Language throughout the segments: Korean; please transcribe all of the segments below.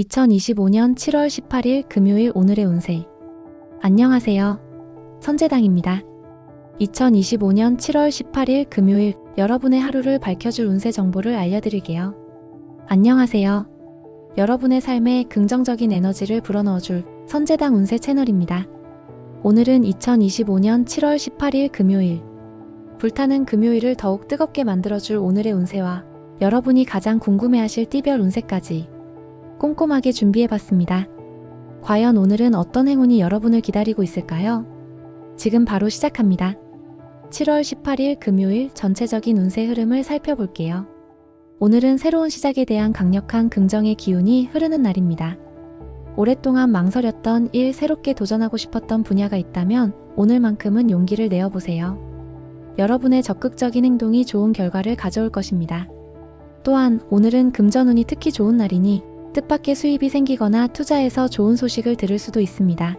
2025년 7월 18일 금요일 오늘의 운세. 안녕하세요. 선재당입니다. 2025년 7월 18일 금요일 여러분의 하루를 밝혀줄 운세 정보를 알려드릴게요. 안녕하세요. 여러분의 삶에 긍정적인 에너지를 불어넣어줄 선재당 운세 채널입니다. 오늘은 2025년 7월 18일 금요일. 불타는 금요일을 더욱 뜨겁게 만들어줄 오늘의 운세와 여러분이 가장 궁금해하실 띠별 운세까지 꼼꼼하게 준비해봤습니다. 과연 오늘은 어떤 행운이 여러분을 기다리고 있을까요? 지금 바로 시작합니다. 7월 18일 금요일 전체적인 운세 흐름을 살펴볼게요. 오늘은 새로운 시작에 대한 강력한 긍정의 기운이 흐르는 날입니다. 오랫동안 망설였던 일, 새롭게 도전하고 싶었던 분야가 있다면 오늘만큼은 용기를 내어보세요. 여러분의 적극적인 행동이 좋은 결과를 가져올 것입니다. 또한 오늘은 금전운이 특히 좋은 날이니 뜻밖의 수입이 생기거나 투자해서 좋은 소식을 들을 수도 있습니다.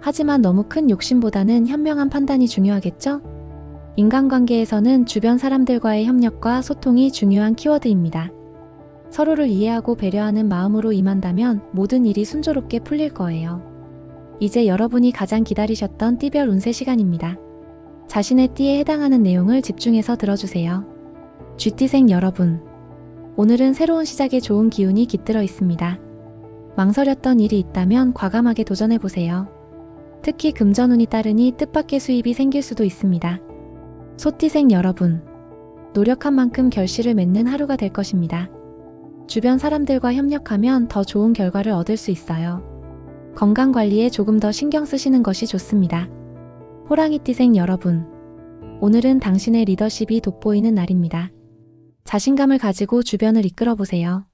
하지만 너무 큰 욕심보다는 현명한 판단이 중요하겠죠? 인간관계에서는 주변 사람들과의 협력과 소통이 중요한 키워드입니다. 서로를 이해하고 배려하는 마음으로 임한다면 모든 일이 순조롭게 풀릴 거예요. 이제 여러분이 가장 기다리셨던 띠별 운세 시간입니다. 자신의 띠에 해당하는 내용을 집중해서 들어주세요. 쥐띠생 여러분. 오늘은 새로운 시작에 좋은 기운이 깃들어 있습니다. 망설였던 일이 있다면 과감하게 도전해보세요. 특히 금전운이 따르니 뜻밖의 수입이 생길 수도 있습니다. 소띠생 여러분. 노력한 만큼 결실을 맺는 하루가 될 것입니다. 주변 사람들과 협력하면 더 좋은 결과를 얻을 수 있어요. 건강 관리에 조금 더 신경 쓰시는 것이 좋습니다. 호랑이띠생 여러분. 오늘은 당신의 리더십이 돋보이는 날입니다. 자신감을 가지고 주변을 이끌어 보세요.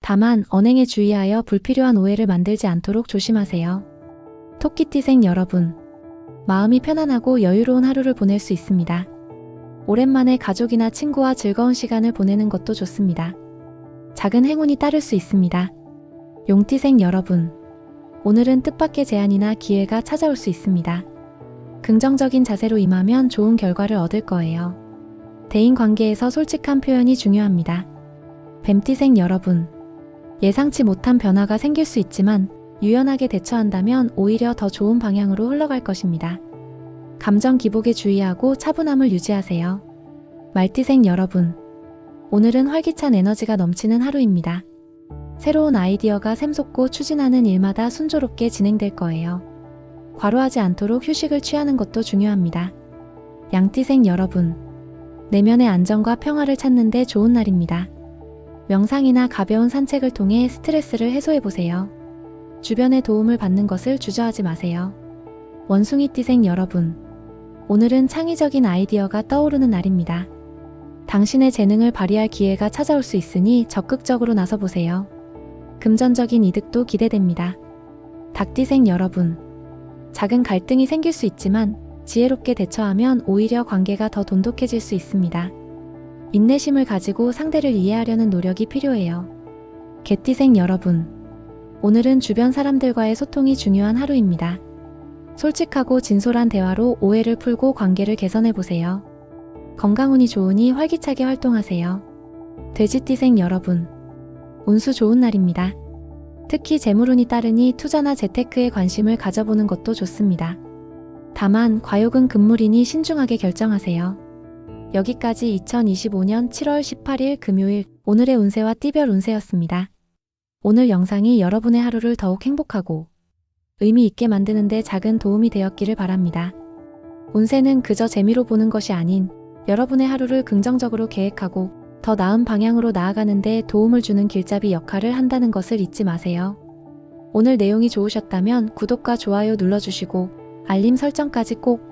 다만 언행에 주의하여 불필요한 오해를 만들지 않도록 조심하세요. 토끼띠생 여러분. 마음이 편안하고 여유로운 하루를 보낼 수 있습니다. 오랜만에 가족이나 친구와 즐거운 시간을 보내는 것도 좋습니다. 작은 행운이 따를 수 있습니다. 용띠생 여러분. 오늘은 뜻밖의 제안이나 기회가 찾아올 수 있습니다. 긍정적인 자세로 임하면 좋은 결과를 얻을 거예요. 대인 관계에서 솔직한 표현이 중요합니다. 뱀띠생 여러분. 예상치 못한 변화가 생길 수 있지만 유연하게 대처한다면 오히려 더 좋은 방향으로 흘러갈 것입니다. 감정 기복에 주의하고 차분함을 유지하세요. 말띠생 여러분. 오늘은 활기찬 에너지가 넘치는 하루입니다. 새로운 아이디어가 샘솟고 추진하는 일마다 순조롭게 진행될 거예요. 과로하지 않도록 휴식을 취하는 것도 중요합니다. 양띠생 여러분. 내면의 안정과 평화를 찾는데 좋은 날입니다. 명상이나 가벼운 산책을 통해 스트레스를 해소해보세요. 주변의 도움을 받는 것을 주저하지 마세요. 원숭이 띠생 여러분. 오늘은 창의적인 아이디어가 떠오르는 날입니다. 당신의 재능을 발휘할 기회가 찾아올 수 있으니 적극적으로 나서보세요. 금전적인 이득도 기대됩니다. 닭띠생 여러분. 작은 갈등이 생길 수 있지만 지혜롭게 대처하면 오히려 관계가 더 돈독해질 수 있습니다. 인내심을 가지고 상대를 이해하려는 노력이 필요해요. 개띠생 여러분. 오늘은 주변 사람들과의 소통이 중요한 하루입니다. 솔직하고 진솔한 대화로 오해를 풀고 관계를 개선해 보세요. 건강운이 좋으니 활기차게 활동하세요. 돼지띠생 여러분. 운수 좋은 날입니다. 특히 재물운이 따르니 투자나 재테크에 관심을 가져보는 것도 좋습니다. 다만 과욕은 금물이니 신중하게 결정하세요. 여기까지 2025년 7월 18일 금요일 오늘의 운세와 띠별 운세였습니다. 오늘 영상이 여러분의 하루를 더욱 행복하고 의미 있게 만드는데 작은 도움이 되었기를 바랍니다. 운세는 그저 재미로 보는 것이 아닌 여러분의 하루를 긍정적으로 계획하고 더 나은 방향으로 나아가는데 도움을 주는 길잡이 역할을 한다는 것을 잊지 마세요. 오늘 내용이 좋으셨다면 구독과 좋아요 눌러주시고 알림 설정까지 꼭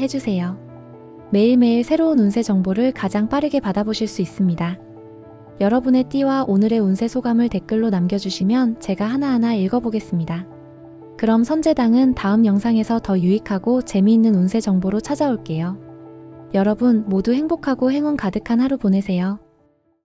해주세요. 매일매일 새로운 운세 정보를 가장 빠르게 받아보실 수 있습니다. 여러분의 띠와 오늘의 운세 소감을 댓글로 남겨주시면 제가 하나하나 읽어보겠습니다. 그럼 선재당은 다음 영상에서 더 유익하고 재미있는 운세 정보로 찾아올게요. 여러분 모두 행복하고 행운 가득한 하루 보내세요.